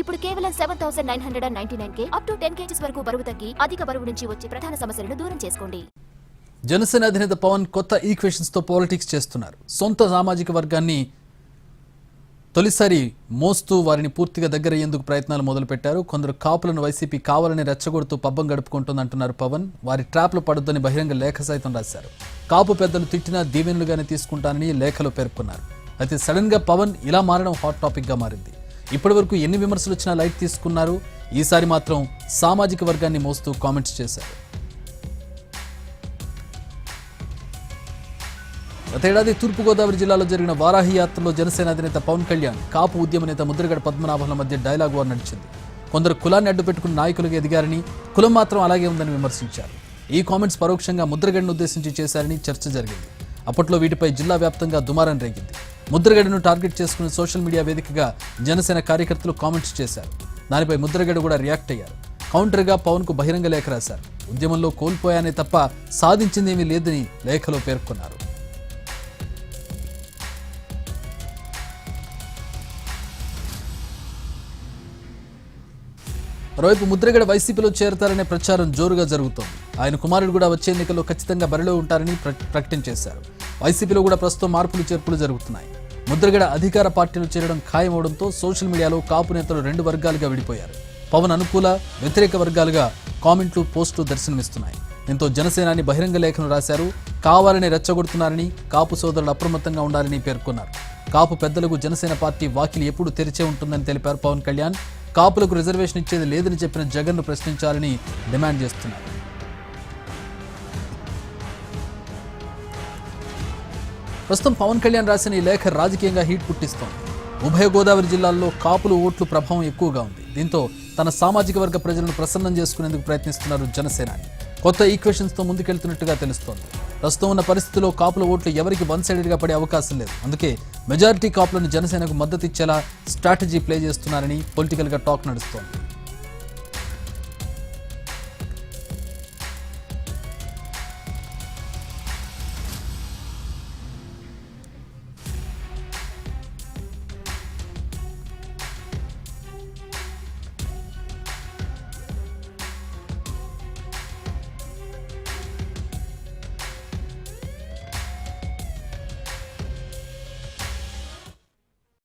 ఇప్పుడు కేవలం seven thousand nine hundred and ninety nine K up to ten kgs వరకు బరువు తగ్గి అధిక బరువు నుంచి వచ్చే ప్రధాన సమస్యలను దూరం చేసుకోండి. జనసేన అధినేత పవన్ కొత్త ఈక్వేషన్స్తో పాలిటిక్స్ చేస్తున్నారు. సొంత సామాజిక వర్గాన్ని తొలిసారి మోస్తూ వారిని పూర్తిగా దగ్గర అయ్యేందుకు ప్రయత్నాలు మొదలుపెట్టారు. కొందరు కాపులను వైసీపీ కావాలని రెచ్చగొడుతూ పబ్బం గడుపుకుంటోందంటున్నారు పవన్. వారి ట్రాప్లు పడొద్దని బహిరంగ లేఖ సైతం రాశారు. కాపు పెద్దలు తిట్టినా దీవెనులుగానే తీసుకుంటానని లేఖలో పేర్కొన్నారు. అయితే సడన్గా పవన్ ఇలా మారడం హాట్ టాపిక్గా ఇప్పటి ఇప్పటివరకు ఎన్ని విమర్శలు వచ్చినా లైట్ తీసుకున్నారు? ఈసారి మాత్రం సామాజిక వర్గాన్ని మోస్తూ కామెంట్స్ చేశారు. గతేడాది తూర్పుగోదావరి జిల్లాలో జరిగిన వారాహి యాత్రలో జనసేన అధినేత పవన్ కళ్యాణ్ కాపు ఉద్యమ నేత ముద్రగడ పద్మనాభంల మధ్య డైలాగ్ వార్ నడిచింది. కొందరు కులాన్ని అడ్డుపెట్టుకుని నాయకులుగా ఎదిగారని కులం మాత్రం అలాగే ఉందని విమర్శించారు. ఈ కామెంట్స్ పరోక్షంగా ముద్రగడను ఉద్దేశించి చేశారని చర్చ జరిగింది. అప్పట్లో వీటిపై జిల్లా వ్యాప్తంగా దుమారం రేగింది. ముద్రగడను టార్గెట్ చేసుకుని సోషల్ మీడియా వేదికగా జనసేన కార్యకర్తలు కామెంట్స్ చేశారు. దానిపై ముద్రగడ కూడా రియాక్ట్ అయ్యారు. కౌంటర్గా పవన్కు బహిరంగ లేఖ రాశారు. ఉద్యమంలో కోల్పోయానే తప్ప సాధించిందేమీ లేదని లేఖలో పేర్కొన్నారు. మరోవైపు ముద్రగడ వైసీపీలో చేరతారనే ప్రచారం జోరుగా జరుగుతోంది. ఆయన కుమారుడు కూడా వచ్చే ఎన్నికల్లో ఖచ్చితంగా బరిలో ఉంటారని ప్ర- ప్రకటించేశారు వైసీపీలో కూడా ప్రస్తుతం మార్పులు చేర్పులు జరుగుతున్నాయి. ముద్రగడ అధికార పార్టీలో చేరడం ఖాయమవడంతో సోషల్ మీడియాలో కాపు నేతలు రెండు వర్గాలుగా విడిపోయారు. పవన్ అనుకూల వ్యతిరేక వర్గాలుగా కామెంట్లు పోస్టులు దర్శనమిస్తున్నాయి. దీంతో జనసేనాని బహిరంగ లేఖను రాశారు. కావాలని రెచ్చగొడుతున్నారని కాపు సోదరులు అప్రమత్తంగా ఉండాలని పేర్కొన్నారు. కాపు పెద్దలకు జనసేన పార్టీ వాకిలి ఎప్పుడు తెరిచే ఉంటుందని తెలిపారు పవన్ కళ్యాణ్. కాపులకు రిజర్వేషన్ ఇచ్చేది లేదని చెప్పిన జగన్ను ప్రశ్నించాలని డిమాండ్ చేస్తున్నారు. ప్రస్తుతం పవన్ కళ్యాణ్ రాసిన ఈ లేఖ రాజకీయంగా హీట్ పుట్టిస్తోంది. ఉభయ గోదావరి జిల్లాల్లో కాపులు ఓట్లు ప్రభావం ఎక్కువగా ఉంది. దీంతో తన సామాజిక వర్గ ప్రజలను ప్రసన్నం చేసుకునేందుకు ప్రయత్నిస్తున్నారు జనసేనాని కొత్త ఈక్వేషన్స్తో ముందుకెళ్తున్నట్టుగా తెలుస్తోంది. ప్రస్తుతం ఉన్న పరిస్థితిలో కాపుల ఓట్లు ఎవరికి వన్ సైడెడ్గా పడే అవకాశం లేదు. అందుకే మెజారిటీ కాపులను జనసేనకు మద్దతు ఇచ్చేలా స్ట్రాటజీ ప్లే చేస్తున్నారని పొలిటికల్గా టాక్ నడుస్తోంది.